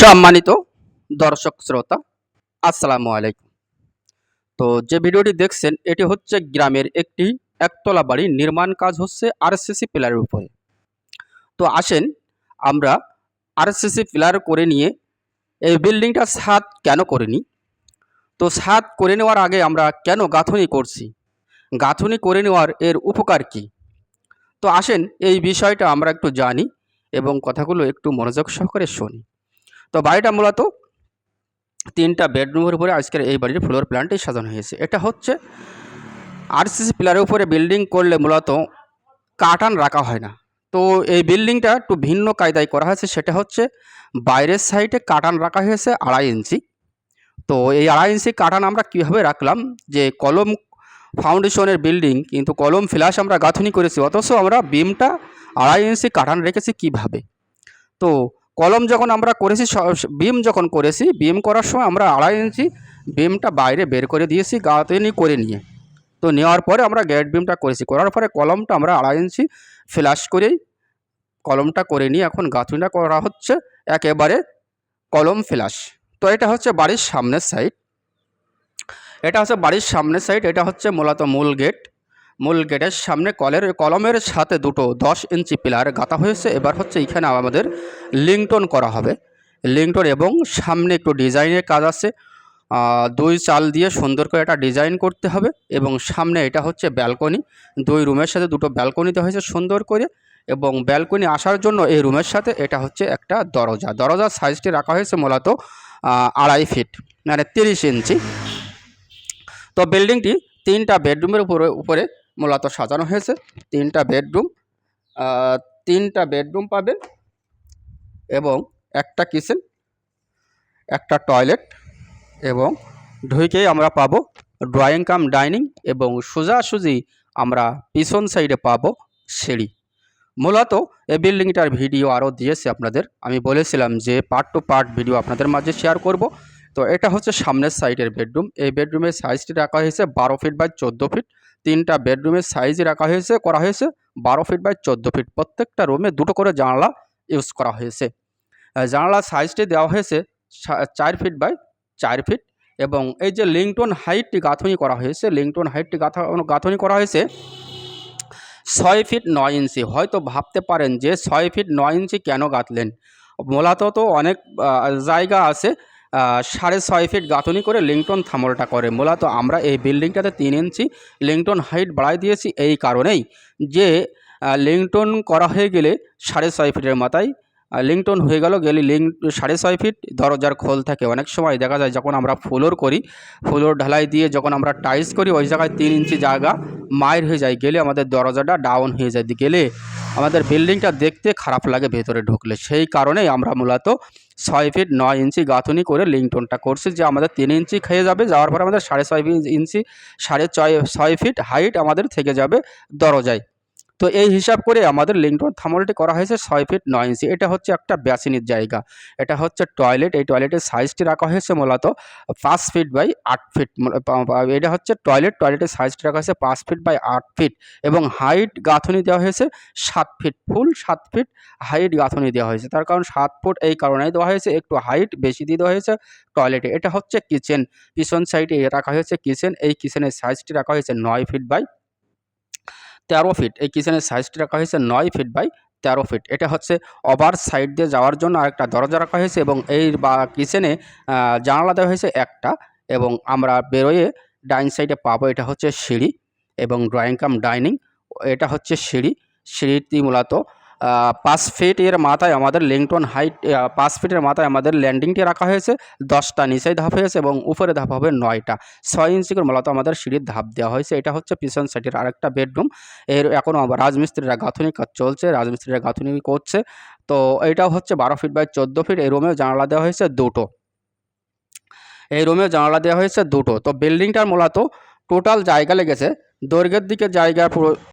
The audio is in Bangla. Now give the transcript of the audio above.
সম্মানিত দর্শক শ্রোতা, আসসালামু আলাইকুম। তো যে ভিডিওটি দেখছেন, এটি হচ্ছে গ্রামের একটি একতলা বাড়ি, নির্মাণ কাজ হচ্ছে আরসিসি পিলারের উপরে। তো আসেন, আমরা আরসিসি পিলার করে নিয়ে এই বিল্ডিংটা ছাদ কেন করিনি তো ছাদ করে নেওয়ার আগে আমরা কেন গাঁথনি করছি? গাঁথনি করে নেওয়ার এর উপকার কি? তো আসেন, এই বিষয়টা আমরা একটু জানি এবং কথাগুলো একটু মনোযোগ সহকারে শুনি। তো বাড়িটা মূলত তিনটা বেডরুমের উপরে আজকের এই বাড়ির ফ্লোর প্ল্যানটি সাজানো হয়েছে। এটা হচ্ছে আরসিসি পিলারের উপরে বিল্ডিং করলে মূলত কাটান রাখা হয় না। তো এই বিল্ডিংটা একটু ভিন্ন কায়দায় করা হয়েছে, সেটা হচ্ছে বাইরের সাইডে কাটান রাখা হয়েছে আড়াই ইঞ্চি। তো এই আড়াই ইঞ্চি কাটান আমরা কীভাবে রাখলাম? যে কলম ফাউন্ডেশনের বিল্ডিং কিন্তু কলম ফ্ল্যাশ আমরা গাঁথনি করেছি, অথচ আমরা বিমটা আড়াই ইঞ্চি কাটান রেখেছি কীভাবে? তো কলম যখন আমরা করেছি বিম যখন করেছি বিম করার সময় আমরা আড়াই ইঞ্চি বিমটা বাইরে বের করে দিয়েছি গাঁথনি করে নিয়ে। তো নেওয়ার পরে আমরা গেট বিমটা করেছি। করার পরে কলমটা আমরা আড়াই ইঞ্চি ফ্ল্যাশ করেই কলমটা করে নিয়ে এখন গাঁথনিটা করা হচ্ছে একেবারে কলম ফ্ল্যাশ তো এটা হচ্ছে বাড়ির সামনের সাইড এটা হচ্ছে বাড়ির সামনের সাইড এটা হচ্ছে মূলত মূল গেট মূল গেটের সামনে কলের, কলমের সাথে দুটো দশ ইঞ্চি পিলার গাঁথা হয়েছে। এবার হচ্ছে এখানে আমাদের লিংটন করা হবে। লিংটন এবং সামনে একটু ডিজাইনের কাজ আছে। দুই চাল দিয়ে সুন্দর করে একটা ডিজাইন করতে হবে এবং সামনে এটা হচ্ছে ব্যালকনি। দুই রুমের সাথে দুটো ব্যালকনি দেওয়া হয়েছে সুন্দর করে এবং ব্যালকনি আসার জন্য এই রুমের সাথে এটা হচ্ছে একটা দরজা। দরজার সাইজটি রাখা হয়েছে মূলত আড়াই ফিট মানে তিরিশ ইঞ্চি। তো বিল্ডিংটি তিনটা বেডরুমের উপরে উপরে মূলত সাজানো হয়েছে। তিনটা বেডরুম তিনটা বেডরুম পাবেন এবং একটা কিচেন, একটা টয়লেট এবং ঢুকেই আমরা পাবো ড্রয়িং কাম, ডাইনিং এবং সোজাসুজি আমরা পিছন সাইডে পাবো সিঁড়ি। মূলত এই বিল্ডিংটার ভিডিও আরও দিয়েছে আপনাদের। আমি বলেছিলাম যে পার্ট টু পার্ট ভিডিও আপনাদের মাঝে শেয়ার করব। তো এটা হচ্ছে সামনের সাইডের বেডরুম। এই বেডরুমের সাইজটি রাখা হয়েছে বারো ফিট বাই চোদ্দ ফিট। তিনটা বেডরুমের সাইজ রাখা হয়েছে, করা হয়েছে বারো ফিট বাই চোদ্দ ফিট। প্রত্যেকটা রুমে দুটো করে জানলা ইউজ করা হয়েছে। জানালার সাইজটি দেওয়া হয়েছে চার ফিট বাই চার ফিট এবং এই যে লিংটন হাইটটি গাঁথনি করা হয়েছে, লিংটন হাইটটি গাঁথা, গাঁথনি করা হয়েছে ছয় ফিট নয় ইঞ্চি। হয়তো ভাবতে পারেন যে ছয় ফিট নয় ইঞ্চি কেন গাঁথলেন? মূলত তো অনেক জায়গা আছে সাড়ে ছয় ফিট গাঁথনি করে লিংটন থামলটা করে। মূলত আমরা এই বিল্ডিংটাতে তিন ইঞ্চি লিংটন হাইট বাড়াই দিয়েছি এই কারণেই যে লিংটন করা হয়ে গেলে সাড়ে ছয় ফিটের মাথায় লিংটন হয়ে গেল গেলে লিং, সাড়ে ছয় ফিট দরজার খোল থাকে। অনেক সময় দেখা যায় যখন আমরা ফ্লোর করি, ফ্লোর ঢালাই দিয়ে যখন আমরা টাইস করি, ওই জায়গায় তিন ইঞ্চি জায়গা মায়ের হয়ে যায়, গেলে আমাদের দরজাটা ডাউন হয়ে যায়। গেলে আমাদের বিল্ডিংটা দেখতে খারাপ লাগে ভেতরে ঢুকলে। সেই কারণেই আমরা মূলত ছয় ফিট নয় ইঞ্চি গাঁথুনি করে লিংটনটা করছি যে আমাদের তিন ইঞ্চি খেয়ে যাবে, যাওয়ার পরে আমাদের সাড়ে ছয় ইঞ্চি, সাড়ে ছয় ছয় ফিট হাইট আমাদের থেকে যাবে দরজায়। তো এই হিসাব করে আমাদের লিংটন থামলটি করা হয়েছে ছয় ফিট নয় ইঞ্চি। এটা হচ্ছে একটা ব্যাসিনির জায়গা। এটা হচ্ছে টয়লেট। এই টয়লেটের সাইজটি রাখা হয়েছে মূলত পাঁচ ফিট বাই আট ফিট। এটা হচ্ছে টয়লেট। টয়লেটের সাইজটি রাখা হয়েছে পাঁচ ফিট বাই আট ফিট এবং হাইট গাঁথনি দেওয়া হয়েছে সাত ফিট ফুল, সাত ফিট হাইট গাঁথনি দেওয়া হয়েছে। তার কারণ সাত ফুট এই কারণেই দেওয়া হয়েছে। একটু হাইট বেশি দিয়ে দেওয়া হয়েছে টয়লেটে। এটা হচ্ছে কিচেন। পিছন সাইডে রাখা হয়েছে কিচেন। এই কিচেনের সাইজটি রাখা হয়েছে নয় ফিট বাই তেরো ফিট এই কিচেনের সাইজটি রাখা হয়েছে নয় ফিট বাই তেরো ফিট এটা হচ্ছে ওভার সাইড দিয়ে যাওয়ার জন্য আরেকটা দরজা রাখা হয়েছে এবং এই বা কিচেনে জানালা দেওয়া হয়েছে একটা এবং আমরা বেরোয়ে ডাইন সাইডে পাবো। এটা হচ্ছে সিঁড়ি এবং ড্রয়িং কাম ডাইনিং এটা হচ্ছে সিঁড়ি। সিঁড়িটি মূলত পাঁচ ফিটের মাথায় আমাদের লিংটন হাইট পাঁচ ফিটের মাথায় আমাদের ল্যান্ডিংটি রাখা হয়েছে। দশটা নিচেই ধাপ হয়েছে এবং উপরে ধাপ হবে নয়টা। ছয় ইঞ্চি করে মূলত আমাদের সিঁড়ির ধাপ দেওয়া হয়েছে। এটা হচ্ছে পিছন সাইডের আরেকটা বেডরুম এর এখনও রাজমিস্ত্রিরা গাঁথনি কাজ চলছে, রাজমিস্ত্রিরা গাঁথনি করছে। তো এটাও হচ্ছে বারো ফিট বাই চোদ্দ ফিট এই রুমেও জানালা দেওয়া হয়েছে দুটো। এই রুমেও জানালা দেওয়া হয়েছে দুটো। তো বিল্ডিংটার মূলত টোটাল জায়গা লেগেছে। দৈর্ঘ্যের দিকে জায়গা পুরো